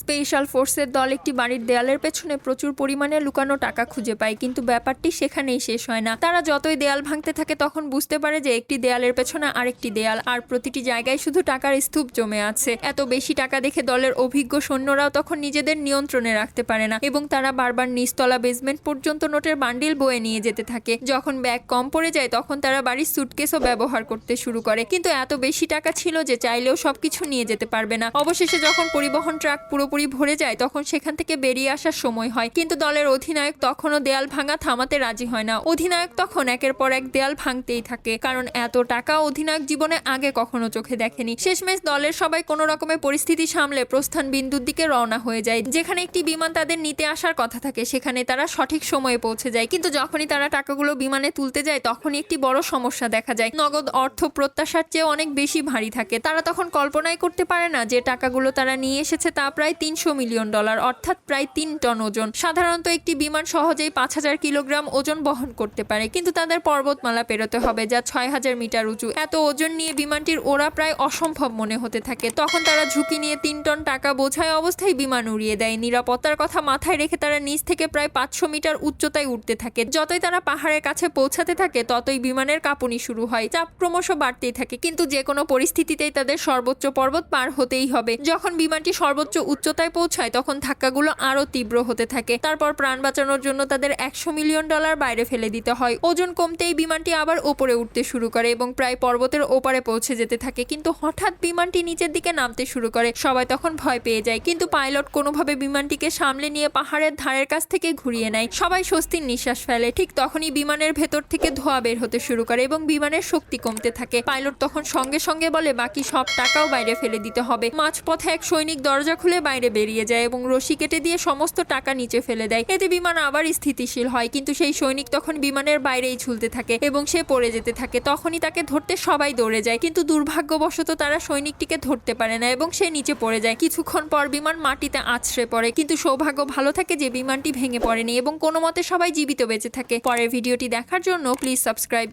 Special ফোর্সের দল একটি বাড়ির দেয়ালের পেছনে প্রচুর পরিমাণে লুকানো টাকা খুঁজে পায়, কিন্তু ব্যাপারটি সেখানেই শেষ হয় না। তারা যতই দেয়াল ভাঙতে থাকে, তখন বুঝতে পারে যে একটি দেয়ালের পেছনে আরেকটি দেয়াল, আর প্রতিটি জায়গায় শুধু টাকার স্তূপ জমে আছে। এত বেশি টাকা দেখে দলের অভিজ্ঞ সৈন্যরাও তখন নিজেদের নিয়ন্ত্রণে রাখতে পারে না, এবং তারা বারবার নিচতলা বেসমেন্ট পর্যন্ত নোটের বান্ডিল বয়ে নিয়ে যেতে থাকে। যখন ব্যাগ কম পড়ে যায়, তখন তারা বাড়ির সুটকেসও ব্যবহার করতে শুরু করে। কিন্তু এত বেশি টাকা ছিল যে চাইলেও সবকিছু নিয়ে যেতে পারবে না। অবশেষে যখন পরিবহন ট্রাক পুরোপুরি ভরে যায়, তখন সেখান থেকে বেরিয়ে আসার সময় হয়। কিন্তু দলের অধিনায়ক তখনও দেয়াল ভাঙা থামাতে রাজি হয় না। অধিনায়ক তখন একের পর এক দেয়াল ভাঙতেই থাকে, কারণ এত টাকা অধিনায়ক জীবনে আগে কখনো চোখে দেখেনি। শেষমেশ দলের সবাই কোনো রকমের পরিস্থিতি সামলে প্রস্থান বিন্দুর দিকে রওনা হয়ে যায়। যেখানে একটি বিমান তাদের নিতে আসার কথা থাকে, সেখানে তারা সঠিক সময়ে পৌঁছে যায়। কিন্তু যখনই তারা টাকাগুলো বিমানে তুলতে যায়, তখনই একটি বড় সমস্যা দেখা যায়। নগদ অর্থ প্রত্যাশার চেয়ে অনেক বেশি ভারী থাকে। তারা তখন কল্পনাই করতে পারে না যে টাকাগুলো তারা নিয়ে এসেছে তা প্রায় তিনশো মিলিয়ন ডলার, অর্থাৎ প্রায় তিন টন ওজন। সাধারণত একটি বিমান সহজেই পাঁচ হাজার কিলোগ্রাম ওজন বহন করতে পারে, কিন্তু তাদের পর্বতমালা পেরোতে হবে যা ছয় হাজার মিটার উঁচু। এত ওজন নিয়ে বিমানটির ওরা প্রায় অসম্ভব মনে হতে থাকে। তখন তারা ঝুঁকি নিয়ে তিন টন টাকা বোঝায় অবস্থায় বিমান উড়িয়ে দেয়। নিরাপত্তার কথা মাথায় রেখে তারা নিচ থেকে প্রায় পাঁচশো মিটার উচ্চতায় উঠতে থাকে। যতই তারা পাহাড়ের কাছে পৌঁছাতে থাকে, ততই বিমানের কাঁপুনি শুরু হয়। চাপ ক্রমশ বাড়তেই থাকে, কিন্তু যে কোনো পরিস্থিতিতেই তাদের সর্বোচ্চ পর্বত পার হতেই হবে। যখন বিমানটি সর্বোচ্চ উচ্চতায় পৌঁছায়, তখন ধাক্কাগুলো আরও তীব্র হতে থাকে। তারপর প্রাণ বাঁচানোর জন্য তাদের একশো মিলিয়ন ডলার বাইরে ফেলে দিতে হয়। ওজন কমতেই বিমানটি আবার ওপরে উঠতে শুরু করে এবং প্রায় পর্বতের ওপারে পৌঁছে যেতে থাকে। কিন্তু হঠাৎ বিমানটি নিচের দিকে নামতে শুরু করে। সবাই তখন ভয় পেয়ে যায়, কিন্তু পাইলট কোনোভাবে বিমানটিকে সামলে নিয়ে পাহাড়ের ধারের কাছ থেকে ঘুরিয়ে নেয়। সবাই স্বস্তির নিঃশ্বাস ফেলে। ঠিক তখনই বিমানের ভেতর থেকে ধোয়া বের হতে শুরু করে এবং বিমানের শক্তি কমতে থাকে। পাইলট তখন সঙ্গে সঙ্গে বলে, বাকি সব টাকাও বাইরে ফেলে দিতে হবে। মাঝপথে এক সৈনিক দরজা খুলে বাইরে বেরিয়ে যায় এবং রশি কেটে দিয়ে সমস্ত টাকা নিচে ফেলে দেয়। এতে বিমান আবার স্থিতিশীল হয়, কিন্তু সেই সৈনিক তখন বিমানের বাইরেই ঝুলতে থাকে এবং সে পড়ে যেতে থাকে। তখনই তাকে ধরতে সবাই দৌড়ে যায়, কিন্তু দুর্ভাগ্যবশত তারা সৈনিকটিকে ধরতে পারে না এবং সে নিচে পড়ে যায়। কিছুক্ষণ পর বিমান মাটিতে আছড়ে পড়ে, কিন্তু সৌভাগ্য ভালো থাকে যে বিমানটি ভেঙে পড়েনি এবং কোনো মতে সবাই জীবিত বেঁচে থাকে। পরের ভিডিওটি দেখার জন্য প্লিজ সাবস্ক্রাইব